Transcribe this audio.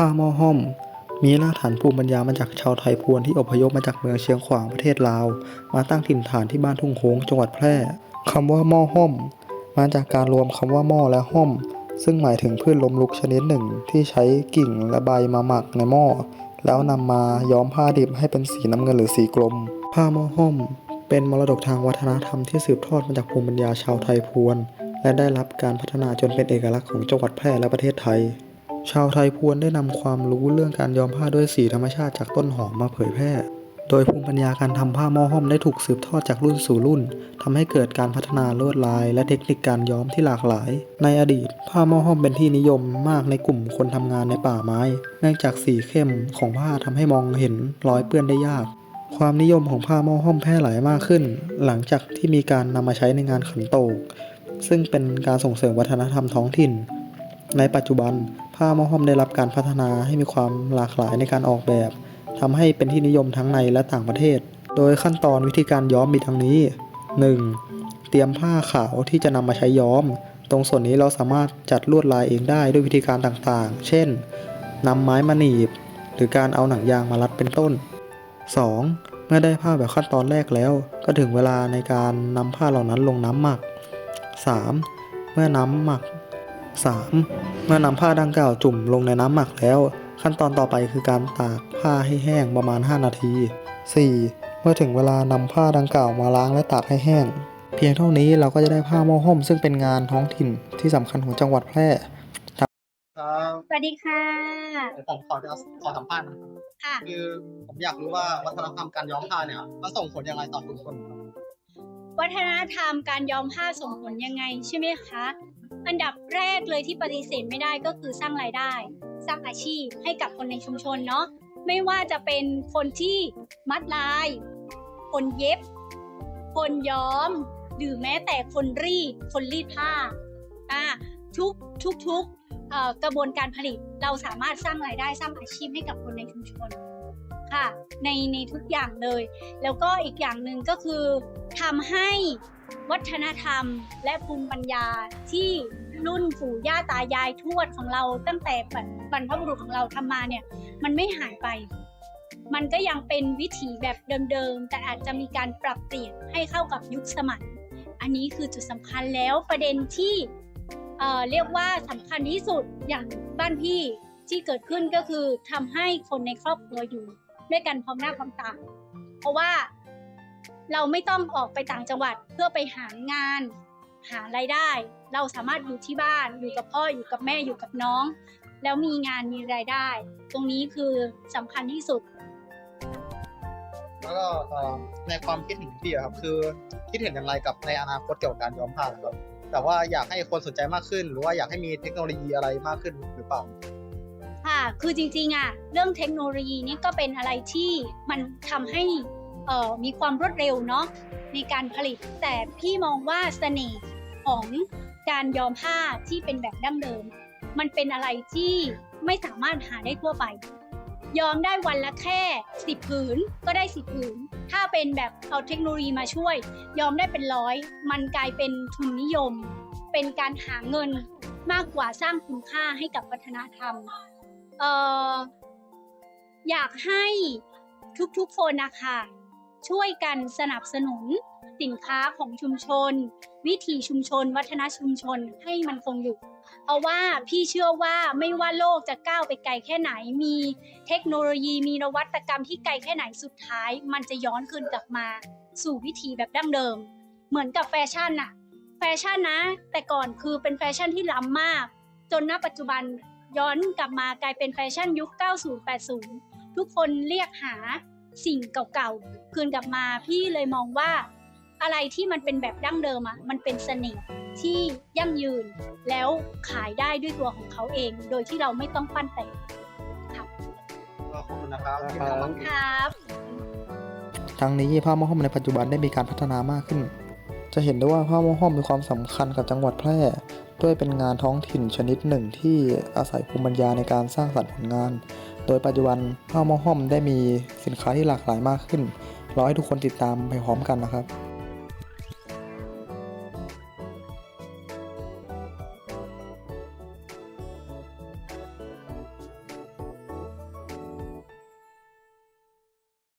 ผ้าหม้อห้อม มีรากฐานภูมิปัญญามาจากชาวไทยพวนที่อพยพมาจากเมืองเชียงขวางประเทศลาว มาตั้งถิ่นฐานที่บ้านทุ่งโค้งจังหวัดแพร่คำว่าหม้อห้อม มาจากการรวมคำว่าหม้อและห้อม ซึ่งหมายถึงพืชล้มลุกชนิดหนึ่งที่ใช้กิ่งและใบมาหมักในหม้อแล้วนำมาย้อมผ้าดิบให้เป็นสีน้ำเงินหรือสีกลม ผ้าหม้อห้อม เป็นมรดกทางวัฒนธรรมที่สืบทอดมาจากภูมิปัญญาชาวไทยพวน และได้รับการพัฒนาจนเป็นเอกลักษณ์ของจังหวัดแพร่และประเทศไทย ชาวไทยพวนได้นำความรู้เรื่องการย้อมผ้าด้วยสีธรรมชาติจากต้นหอมมาเผยแพร่ โดยภูมิปัญญาการทำผ้าหม้อห้อมได้ถูกสืบทอดจากรุ่นสู่รุ่นทำให้เกิดการพัฒนาลวดลาย และเทคนิคการย้อมที่หลากหลาย ในอดีต ผ้าหม้อห้อมเป็นที่นิยมมากในกลุ่มคนทำงานในป่าไม้ เนื่องจากสีเข้มของผ้าทำให้มองเห็นรอยเปื้อนได้ยากความนิยมของผ้าหม้อห้อมแพร่หลายมากขึ้น หลังจากที่มีการนำมาใช้ในงานขันโตก ซึ่งเป็นการส่งเสริมวัฒนธรรมท้องถิ่น ในปัจจุบัน ผ้าม้อห้อมได้รับการพัฒนาให้มีความหลากหลายในการออกแบบทำให้เป็นที่นิยมทั้งในและต่างประเทศ โดยขั้นตอนวิธีการย้อมมีดังนี้ 1. เตรียมผ้าขาวที่จะนำมาใช้ย้อม ตรงส่วนนี้เราสามารถจัดลวดลายเองได้ด้วยวิธีการต่างๆ เช่นนำไม้มาหนีบ หรือการเอาหนังยางมารัดเป็นต้น 2. เมื่อได้ผ้าแบบขั้นตอนแรกแล้ว ก็ถึงเวลาในการนำผ้าเหล่านั้นลงน้ำหมัก 3. เมื่อน้ำหมัก 3. เมื่อนำผ้าดังกล่าวจุ่มลงในน้ำหมักแล้ว ขั้นตอนต่อไปคือการตากผ้าให้แห้งประมาณ 5 นาที 4. เมื่อถึงเวลานำผ้าดังกล่าวมาล้างและตากให้แห้ง เพียงเท่านี้เราก็จะได้ผ้าหม้อห้อมซึ่งเป็นงานท้องถิ่นที่สำคัญของจังหวัดแพร่ครับสวัสดีค่ะผมขอจะขอสัมภาษณ์นะครับค่ะ คือผมอยากรู้ว่าวัฒนธรรมการย้อมผ้าเนี่ยมันส่งผลยังไงต่อชุมชนครับ วัฒนธรรมการย้อมผ้าส่งผลยังไงใช่ไหมคะ อันดับแรกเลยที่ปฏิเสธไม่ได้ก็คือสร้างรายได้ สร้างอาชีพให้กับคนในชุมชนเนาะไม่ว่าจะเป็นคนที่มัดลาย คนเย็บ คนย้อม หรือแม้แต่คนรีด คนรีดผ้าอ่าทุกทุกทุกกระบวนการผลิตเราสามารถสร้างรายได้สร้างอาชีพให้กับคนในชุมชน ค่ะ ในในทุกอย่างเลย แล้วก็อีกอย่างหนึ่งก็คือทำให้วัฒนธรรมและภูมิปัญญาที่รุ่นปู่ย่าตายายทวดของเรา ตั้งแต่บรรพบุรุษของเราทำมาเนี่ย มันไม่หายไป มันก็ยังเป็นวิถีแบบเดิมๆ แต่อาจจะมีการปรับเปลี่ยนให้เข้ากับยุคสมัย อันนี้คือจุดสำคัญแล้วประเด็นที่เเรียกว่าสำคัญที่สุดอย่างบ้านพี่ที่เกิดขึ้นก็คือทำให้คนในครอบครัวอยู่ ด้วยกันพร้อมหน้าพร้อมตา เพราะว่าเราไม่ต้องออกไปต่างจังหวัดเพื่อไปหางาน หารายได้ เราสามารถอยู่ที่บ้านอยู่กับพ่ออยู่กับแม่อยู่กับน้อง แล้วมีงานมีรายได้ ตรงนี้คือสำคัญที่สุด แล้วก็เอ่อในความคิดเห็นของพี่อะครับคือคิดเห็นอย่างไรกับในอนาคตเกี่ยวกับการย้อมผ้าครับ แต่ว่าอยากให้คนสนใจมากขึ้น หรือว่าอยากให้มีเทคโนโลยีอะไรมากขึ้นหรือเปล่า ค่ะ คือจริงๆอะเรื่องเทคโนโลยีนี่ก็เป็นอะไรที่มันทำให้มีความรวดเร็วเนาะในการผลิต แต่พี่มองว่าเสน่ห์ของการย้อมผ้าที่เป็นแบบดั้งเดิม มันเป็นอะไรที่ไม่สามารถหาได้ทั่วไปย้อมได้วันละแค่สิบผืนก็ได้สิบผืน ถ้าเป็นแบบเอาเทคโนโลยีมาช่วย ย้อมได้เป็นร้อย มันกลายเป็นทุนนิยม เป็นการหาเงินมากกว่าสร้างคุณค่าให้กับวัฒนธรรม เอออยากให้ทุกๆคนนะคะช่วยกันสนับสนุนสินค้าของชุมชน วิถีชุมชน วัฒนชุมชนให้มันคงอยู่ เพราะว่าพี่เชื่อว่าไม่ว่าโลกจะก้าวไปไกลแค่ไหน มีเทคโนโลยีมีนวัตกรรมที่ไกลแค่ไหนสุดท้าย มันจะย้อนคืนกลับมาสู่วิถีแบบดั้งเดิม เหมือนกับแฟชั่นอะแฟชั่นนะ แต่ก่อนคือเป็นแฟชั่นที่ล้ำมาก จนณปัจจุบัน ย้อนกลับมากลายเป็นแฟชั่นยุค 90 80 ทุกคนเรียกหาสิ่งเก่าๆ คืนกลับมาพี่เลยมองว่า อะไรที่มันเป็นแบบดั้งเดิมอะมันเป็นเสน่ห์ที่ยั่งยืนแล้วขายได้ด้วยตัวของเขาเอง โดยที่เราไม่ต้องปั้นแต่งก็ขอบคุณนะครับที่ครัมาบฟังครับทั้งนี้ผ้าหม้อห้อมในปัจจุบันได้มีการพัฒนามากขึ้น จะเห็นได้ว่าผ้าหม้อห้อมมีความสำคัญกับจังหวัดแพร่ ด้วยเป็นงานท้องถิ่นชนิดหนึ่งที่อาศัยภูมิปัญญาในการสร้างสรรค์ผลงาน โดยปัจจุบันข้าวมอห้อมได้มีสินค้าที่หลากหลายมากขึ้นรอให้ทุกคนติดตามไปพร้อมกันนะครับ